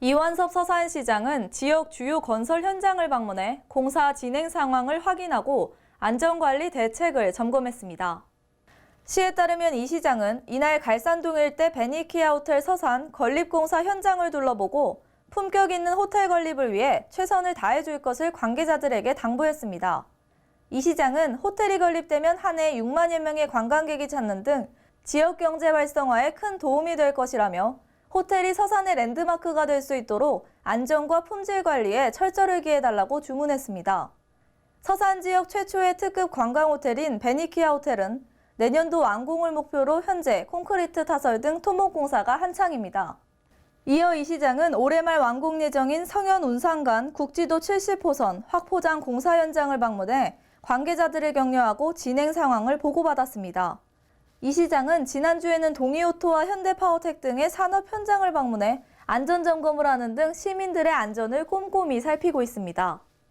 이완섭 서산 시장은 지역 주요 건설 현장을 방문해 공사 진행 상황을 확인하고 안전관리 대책을 점검했습니다. 시에 따르면 이 시장은 이날 갈산동 일대 베니키아 호텔 서산 건립공사 현장을 둘러보고 품격 있는 호텔 건립을 위해 최선을 다해줄 것을 관계자들에게 당부했습니다. 이 시장은 호텔이 건립되면 한 해 6만여 명의 관광객이 찾는 등 지역 경제 활성화에 큰 도움이 될 것이라며 호텔이 서산의 랜드마크가 될 수 있도록 안전과 품질 관리에 철저를 기해달라고 주문했습니다. 서산 지역 최초의 특급 관광 호텔인 베니키아 호텔은 내년도 완공을 목표로 현재 콘크리트 타설 등 토목 공사가 한창입니다. 이어 이 시장은 올해 말 완공 예정인 성현 운산간 국지도 70호선 확포장 공사 현장을 방문해 관계자들을 격려하고 진행 상황을 보고받았습니다. 이 시장은 지난주에는 동이오토와 현대파워텍 등의 산업 현장을 방문해 안전점검을 하는 등 시민들의 안전을 꼼꼼히 살피고 있습니다.